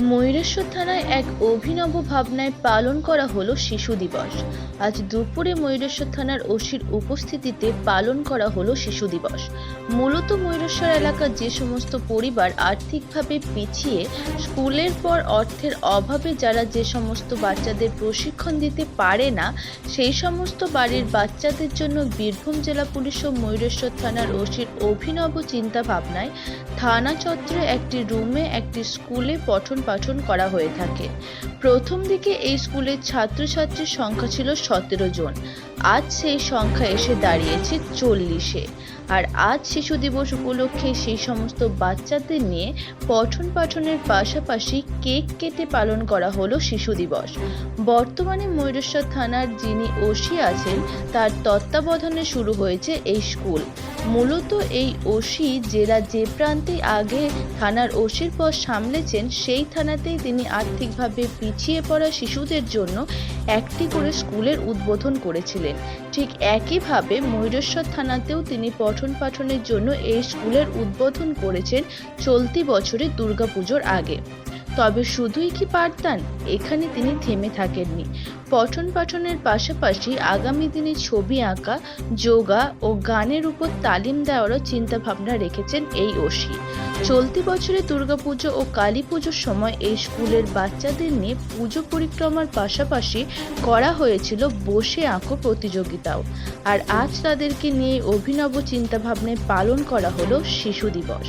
ময়ূরেশ্বর থানায় এক অভিনব ভাবনায় পালন করা হলো শিশু দিবস। আজ দুপুরে ময়ূরেশ্বর থানার ওসির উপস্থিতিতে পালন করা হলো শিশু দিবস। মূলত ময়ূরেশ্বর এলাকার যে সমস্ত পরিবার আর্থিকভাবে পিছিয়ে, স্কুলের পর অর্থের অভাবে যারা যে সমস্ত বাচ্চাদের প্রশিক্ষণ দিতে পারে না, সেই সমস্ত বাড়ির বাচ্চাদের জন্য বীরভূম জেলা পুলিশ ও ময়ূরেশ্বর থানার ওসির অভিনব চিন্তা ভাবনায় থানা চত্বরে একটি রুমে একটি স্কুলে পঠন পাঠন করা হয়ে থাকে। প্রথম দিকে এই স্কুলের ছাত্রছাত্রীর সংখ্যা ছিল সতেরো জন। আজ সেই সংখ্যা এসে দাঁড়িয়েছে চল্লিশে। আর আজ শিশু দিবস উপলক্ষে সেই সমস্ত বাচ্চাদের নিয়ে পঠন পাঠনের পাশাপাশি কেক কেটে পালন করা হলো শিশু দিবস। বর্তমানে ময়ূরেশ্বর থানার যিনি ওসি আছেন, তার তত্ত্বাবধানে শুরু হয়েছে এই স্কুল। মূলত এই ওসি জেলা যে প্রান্তে আগে থানার ওসির পদ সামলেছেন, সেই থানাতেই তিনি আর্থিকভাবে পিছিয়ে পড়া শিশুদের জন্য একটি করে স্কুলের উদ্বোধন করেছিলেন। ঠিক একইভাবে ময়ূরেশ্বর থানাতেও তিনি পঠন পাঠনের জন্য এই স্কুলের উদ্বোধন করেছেন চলতি বছরের দুর্গাপুজোর আগে। তবে শুধুই কি পারতেন? এখানে তিনি থেমে থাকেননি। পঠন পাঠনের পাশাপাশি আগামী দিনে ছবি আঁকা, যোগা ও গানের উপর তালিম দেওয়ারও চিন্তা ভাবনা রেখেছেন এই ওসি। চলতি বছরে দুর্গাপুজো ও কালী পুজোর সময় এই স্কুলের বাচ্চাদের নিয়ে পুজো পরিক্রমার পাশাপাশি করা হয়েছিল বসে আঁকো প্রতিযোগিতাও। আর আজ তাদেরকে নিয়ে অভিনব চিন্তাভাবনায় পালন করা হলো শিশু দিবস।